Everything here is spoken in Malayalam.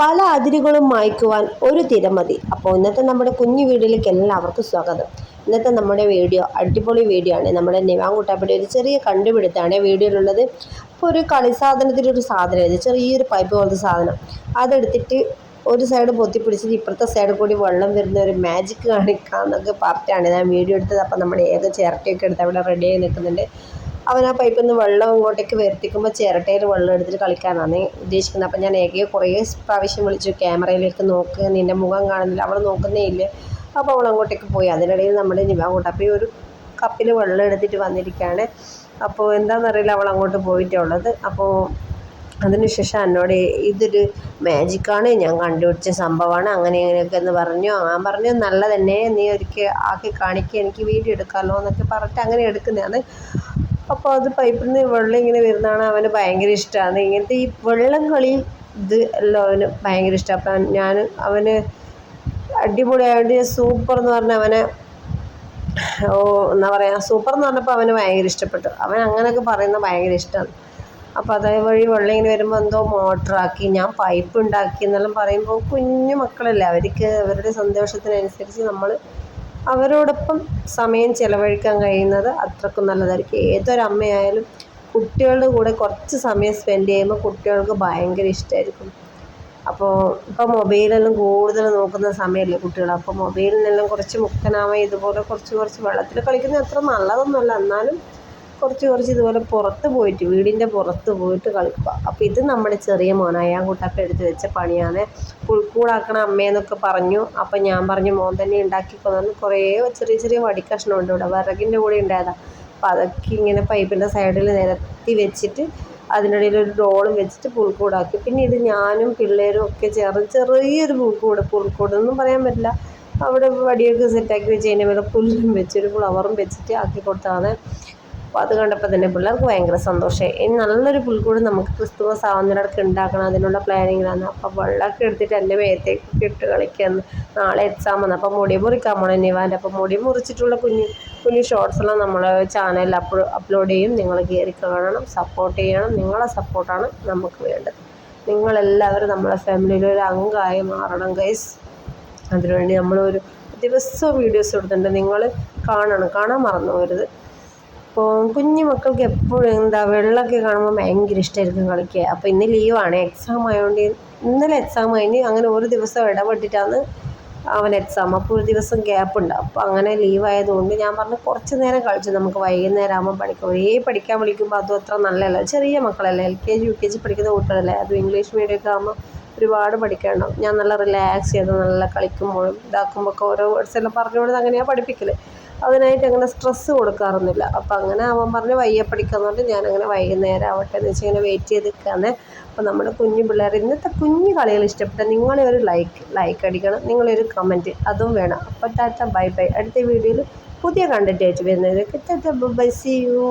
പല അതിരുകളും മായ്ക്കുവാൻ ഒരു തിരമതി അപ്പോൾ ഇന്നത്തെ നമ്മുടെ കുഞ്ഞു വീഡിയോയിലേക്ക് എല്ലാവർക്കും സ്വാഗതം. ഇന്നത്തെ നമ്മുടെ വീഡിയോ അടിപൊളി വീഡിയോ ആണ്. നമ്മുടെ നിവാങ്കുട്ടാപ്പയുടെ ഒരു ചെറിയ കണ്ടുപിടുത്താണ് വീഡിയോയിലുള്ളത്. ഇപ്പോൾ ഒരു കളി സാധനത്തിന്റെ ഒരു സാധനം ഇത് ചെറിയൊരു പൈപ്പ് പോലത്തെ സാധനം. അതെടുത്തിട്ട് ഒരു സൈഡ് പൊത്തിപ്പിടിച്ചിട്ട് ഇപ്പുറത്തെ സൈഡിൽ കൂടി വെള്ളം വരുന്ന ഒരു മാജിക് കാണിക്കാമെന്നൊക്കെ പറഞ്ഞിട്ടാണ് ഞാൻ വീഡിയോ എടുത്തത്. അപ്പോൾ നമ്മുടെ ഏക ചിരട്ടയൊക്കെ എടുത്ത് അവിടെ റെഡിയായി നിൽക്കുന്നുണ്ട്. അവൻ ആ പൈപ്പിൽ നിന്ന് വെള്ളം ഇങ്ങോട്ടേക്ക് വരുത്തിക്കുമ്പോൾ ചിരട്ടയിൽ വെള്ളം എടുത്തിട്ട് കളിക്കാനാണ് ഉദ്ദേശിക്കുന്നത് അപ്പം ഞാൻ ഏകയെ കുറേ പ്രാവശ്യം വിളിച്ചു ക്യാമറയിലേക്ക് നോക്ക്. നിന്റെ മുഖം കാണുന്നില്ല. അവൾ നോക്കുന്നേ ഇല്ല. അപ്പോൾ അവൾ അങ്ങോട്ടേക്ക് പോയി. അതിനിടയിൽ നമ്മൾ അങ്ങോട്ട്. അപ്പോൾ ഈ ഒരു കപ്പിൽ വെള്ളം എടുത്തിട്ട് വന്നിരിക്കുകയാണ് അപ്പോൾ എന്താണെന്നറിയില്ല അവൾ അങ്ങോട്ട് പോയിട്ടുള്ളത് അപ്പോൾ അതിനുശേഷം എന്നോട് ഇതൊരു മാജിക്കാണ്. ഞാൻ കണ്ടുപിടിച്ച സംഭവമാണ്. അങ്ങനെ ഇങ്ങനെയൊക്കെ എന്ന് പറഞ്ഞു. ഞാൻ പറഞ്ഞു നല്ല തന്നെ നീ ഒരിക്കൽ ആക്കി കാണിക്കുക എനിക്ക് വീഡിയോ എടുക്കാമല്ലോ എന്നൊക്കെ പറഞ്ഞിട്ട് അങ്ങനെ എടുക്കുന്നതാണ്. അപ്പോൾ അത് പൈപ്പിൽ നിന്ന് വെള്ളം ഇങ്ങനെ വരുന്നതാണ് അവന് ഭയങ്കര ഇഷ്ടമാണ് ഇങ്ങനത്തെ ഈ വെള്ളം കളി ഇത് എല്ലാം അവന് ഭയങ്കര ഇഷ്ടമാണ് അപ്പം ഞാൻ അവന് അടിപൊളിയായിട്ട് സൂപ്പർ എന്ന് പറഞ്ഞ അവനെ ഓ എന്താ പറയുക സൂപ്പർ എന്ന് പറഞ്ഞപ്പോൾ അവന് ഭയങ്കര ഇഷ്ടപ്പെട്ടു. അവൻ അങ്ങനെയൊക്കെ പറയുന്നത് ഭയങ്കര ഇഷ്ടമാണ് അപ്പോൾ അതേ വഴി വെള്ളം ഇങ്ങനെ വരുമ്പോൾ എന്തോ മോട്ടറാക്കി ഞാൻ പൈപ്പ് ഉണ്ടാക്കി എന്നെല്ലാം പറയുമ്പോൾ കുഞ്ഞു മക്കളല്ലേ അവർക്ക് അവരുടെ സന്തോഷത്തിനനുസരിച്ച് നമ്മൾ അവരോടൊപ്പം സമയം ചിലവഴിക്കാൻ കഴിയുന്നത് അത്രക്കും നല്ലതായിരിക്കും. ഏതൊരമ്മയായാലും കുട്ടികളുടെ കൂടെ കുറച്ച് സമയം സ്പെൻഡ് ചെയ്യുമ്പോൾ കുട്ടികൾക്ക് ഭയങ്കര ഇഷ്ടമായിരിക്കും അപ്പോൾ ഇപ്പോൾ മൊബൈലെല്ലാം കൂടുതൽ നോക്കുന്ന സമയമല്ലേ കുട്ടികൾ. അപ്പോൾ മൊബൈലിൽ നിന്നെല്ലാം കുറച്ച് മുക്തനാവാൻ ഇതുപോലെ കുറച്ച് കുറച്ച് വെള്ളത്തിൽ കളിക്കുന്നത് അത്ര നല്ലതൊന്നുമല്ല. എന്നാലും കുറച്ച് കുറച്ച് ഇതുപോലെ പുറത്ത് പോയിട്ട് വീടിന്റെ പുറത്ത് പോയിട്ട് കളിക്കുക അപ്പോൾ ഇത് നമ്മുടെ ചെറിയ മോനായ കുട്ടപ്പ എടുത്ത് വെച്ച പണിയാണ്. പുൽക്കൂടാക്കണ അമ്മയെന്നൊക്കെ പറഞ്ഞു. അപ്പോൾ ഞാൻ പറഞ്ഞു മോൻ തന്നെ ഉണ്ടാക്കിക്കൊന്നു കുറേ ചെറിയ ചെറിയ വടിക്കഷ്ണം ഉണ്ട് ഇവിടെ. വിറകിന്റെ കൂടെ ഉണ്ടായതാണ് അപ്പോൾ അതൊക്കെ ഇങ്ങനെ പൈപ്പിന്റെ സൈഡിൽ നിരത്തി വെച്ചിട്ട് അതിനിടയിൽ ഒരു ഡോളും വെച്ചിട്ട് പുൽക്കൂടാക്കി പിന്നെ ഇത് ഞാനും പിള്ളേരും ഒക്കെ ചേർന്ന് ചെറിയൊരു പുൽക്കൂട് പുൽക്കൂട് ഒന്നും പറയാൻ പറ്റില്ല. അവിടെ വടിയൊക്കെ സെറ്റാക്കി വെച്ച് അതിന്റെ മേലെ പുല്ലും വെച്ച് ഒരു ഫ്ലവറും വെച്ചിട്ട് ആക്കി കൊടുത്തതാണ്. അപ്പോൾ അത് കണ്ടപ്പോൾ തന്നെ പിള്ളേർക്ക് ഭയങ്കര സന്തോഷമായി ഇനി നല്ലൊരു പുൽക്കൂട് നമുക്ക് ക്രിസ്തുമസ് ആവുന്നതിനടക്ക് ഉണ്ടാക്കണം. അതിനുള്ള പ്ലാനിങ്ങിലാണ് അപ്പോൾ വെള്ളമൊക്കെ എടുത്തിട്ട് എന്റെ മേത്തേക്ക് ഇട്ട് കളിക്കാമെന്ന് നാളെ എക്സാം വന്നു. അപ്പോൾ മുടി മുറിക്കാൻ പോകണം നിവാന്റെ അപ്പോൾ മുടി മുറിച്ചിട്ടുള്ള കുഞ്ഞു കുഞ്ഞു ഷോർട്സെല്ലാം നമ്മൾ ചാനലിൽ അപ്ലോ അപ്ലോഡ് ചെയ്യും. നിങ്ങൾ കയറി കാണണം. സപ്പോർട്ട് ചെയ്യണം. നിങ്ങളെ സപ്പോർട്ടാണ് നമുക്ക് വേണ്ടത്. നിങ്ങളെല്ലാവരും നമ്മളെ ഫാമിലിയിൽ ഒരു അംഗമായി മാറണം ഗൈസ് അതിനുവേണ്ടി നമ്മളൊരു ദിവസവും വീഡിയോസ് എടുത്തിട്ടുണ്ട്. നിങ്ങൾ കാണണം. കാണാൻ മറന്നു പോകരുത് അപ്പോൾ കുഞ്ഞു മക്കൾക്ക് എപ്പോഴും എന്താ വെള്ളമൊക്കെ കാണുമ്പോൾ ഭയങ്കര ഇഷ്ടമായിരിക്കും കളിക്കുക അപ്പോൾ ഇന്ന് ലീവാണ് എക്സാം ആയതുകൊണ്ട് ഇന്നലെ എക്സാം ആയിന്. അങ്ങനെ ഒരു ദിവസം ഇടപെട്ടിട്ടാണ് അവൻ എക്സാം അപ്പോൾ ഒരു ദിവസം ഗ്യാപ്പ് ഉണ്ട്. അപ്പോൾ അങ്ങനെ ലീവ് ആയതുകൊണ്ട് ഞാൻ പറഞ്ഞു കുറച്ച് നേരം കളിച്ചു. നമുക്ക് വൈകുന്നേരം ആകുമ്പോൾ പഠിക്കാം. ഒരേ പഠിക്കാൻ വിളിക്കുമ്പോൾ അതും അത്ര നല്ലതല്ല. ചെറിയ മക്കളല്ലേ? L K G U K G പഠിക്കുന്ന കുട്ടികളല്ലേ? അതും ഇംഗ്ലീഷ് മീഡിയം ഒക്കെ ആകുമ്പോൾ ഒരുപാട് പഠിക്കണം ഞാൻ നല്ല റിലാക്സ് ചെയ്ത് നല്ല കളിക്കുമ്പോഴും ഇതാക്കുമ്പോൾ ഒക്കെ ഓരോ വേർഡ്സ് എല്ലാം പറഞ്ഞുകൊണ്ട് അങ്ങനെയാണ് പഠിപ്പിക്കൽ അതിനായിട്ട് അങ്ങനെ സ്ട്രെസ്സ് കൊടുക്കാറൊന്നുമില്ല. അപ്പോൾ അങ്ങനെ അവൻ പറഞ്ഞ് വയ്യ പഠിക്കാന്നുകൊണ്ട് ഞാനങ്ങനെ വൈകുന്നേരം ആവട്ടെ എന്ന് വെച്ച് ഇങ്ങനെ വെയിറ്റ് ചെയ്ത് നിൽക്കുകയാണ് അപ്പോൾ നമ്മുടെ കുഞ്ഞു പിള്ളേർ ഇന്നത്തെ കുഞ്ഞു കളികൾ ഇഷ്ടപ്പെട്ട നിങ്ങളെ ഒരു ലൈക്ക് ലൈക്ക് അടിക്കണം. നിങ്ങളൊരു കമന്റ് അതും വേണം. അപ്പോൾ ടാറ്റ ബൈ ബൈ അടുത്ത വീഡിയോയിൽ പുതിയ കണ്ടന്റ് ആയിട്ട് വരുന്നതൊക്കെ ടാറ്റ ബൈ സി യു